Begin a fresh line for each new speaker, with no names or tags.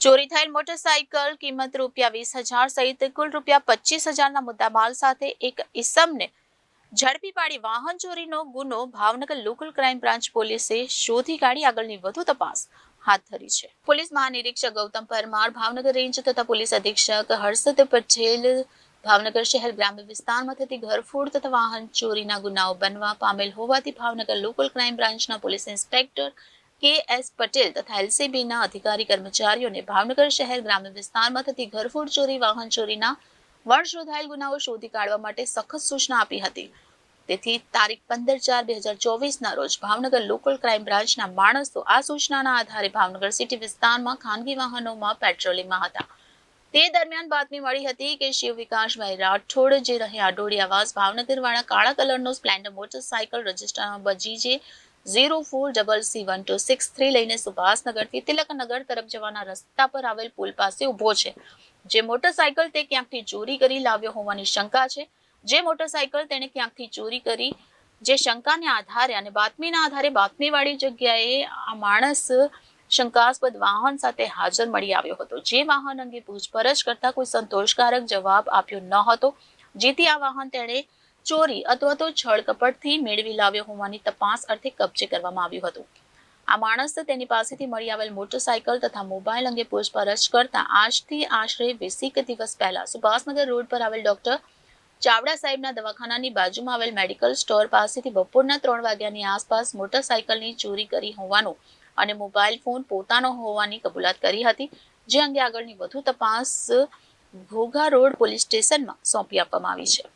ચોરી થયેલ મોટરસાઇકલ કિંમત રૂપિયા વીસ હજાર સહિત કુલ રૂપિયા પચીસ હજારના મુદ્દામાલ સાથે એક ઇસમને ઝડપી પાડી વાહન ચોરીનો ગુનો ભાવનગર લોકલ ક્રાઇમ બ્રાન્ચ પોલીસે શોધી કાઢી. આગળની વધુ તપાસ હાથ ધરી છે. પોલીસ મહાનિરીક્ષક ગૌતમ પરમાર, ભાવનગર રેન્જ તથા પોલીસ અધિક્ષક હર્ષદ પટેલ, ભાવનગર શહેર ગ્રામ્ય વિસ્તારમાં થતી ઘરફોડ તથા વાહન ચોરીના ગુનાઓ બનવા પામેલ હોવાથી ભાવનગર લોકલ ક્રાઇમ બ્રાન્ચના police inspector K S Patel તથા એલસીબીના અધિકારી કર્મચારીઓને ભાવનગર શહેર ગ્રામ્ય વિસ્તારમાં થતી ઘરફોડ ચોરી, વાહન ચોરીના વણ ગુનાઓ શોધી કાઢવા માટે સખત સૂચના આપી હતી. તેથી તારીખ પંદર ચાર બે હજાર ચોવીસના રોજ ભાવનગર લોકલ ક્રાઇમ બ્રાન્ચના માણસો આ સૂચનાના આધારે ભાવનગર સિટી વિસ્તારમાં ખાનગી વાહનોમાં પેટ્રોલિંગમાં હતા. તે દરમિયાન બાતમી મળી હતી કે શિવ વિકાસભાઈ રાઠોડ, જે રહે આડોડી આવાસ ભાવનગર વાળા કાળા કલરનો Splendor motorcycle register number GJ zero four double C one two six three લઈને સુભાષનગરથી તિલકનગર તરફ જવાના રસ્તા પર આવેલ પુલ પાસે ઊભો છે. જે મોટરસાયકલ તે ક્યાંકથી ચોરી કરી લાવ્યો હોવાની શંકા છે. જે મોટરસાયકલ તેણે ક્યાંકથી ચોરી કરી, જે શંકાને આધારે અને બાતમીના આધારે બાતમીવાળી જગ્યાએ આ માણસ શંકાસ્પદ વાહન સાથે હાજર મળી આવ્યો હતો. જે વાહન અંગે પૂછપરછ કરતા કોઈ સંતોષકારક જવાબ આપ્યો ન હતો. જેથી આ વાહન તેણે ચોરી અથવા તો છળકપટથી મેળવી લાવ્યો હોવાની તપાસ અર્થે કબજે કરવામાં આવ્યું હતું. આ માણસ તેની પાસેથી મળી આવેલ મોટરસાયકલ તથા મોબાઈલ અંગે પૂછપરછ કરતા આજથી આશરે વીસેક દિવસ પહેલા સુભાષનગર રોડ પર આવેલ ડોક્ટર ચાવડા સાહેબના દવાખાનાની બાજુમાં આવેલ મેડિકલ સ્ટોર પાસેથી બપોરના ત્રણ વાગ્યાની આસપાસ મોટરસાયકલની ચોરી કરી હોવાનું અને મોબાઈલ ફોન પોતાનો હોવાની કબૂલાત કરી હતી, જે અંગે આગળની વધુ તપાસ ઘોઘા રોડ પોલીસ સ્ટેશનમાં સોંપી આપવામાં આવી છે.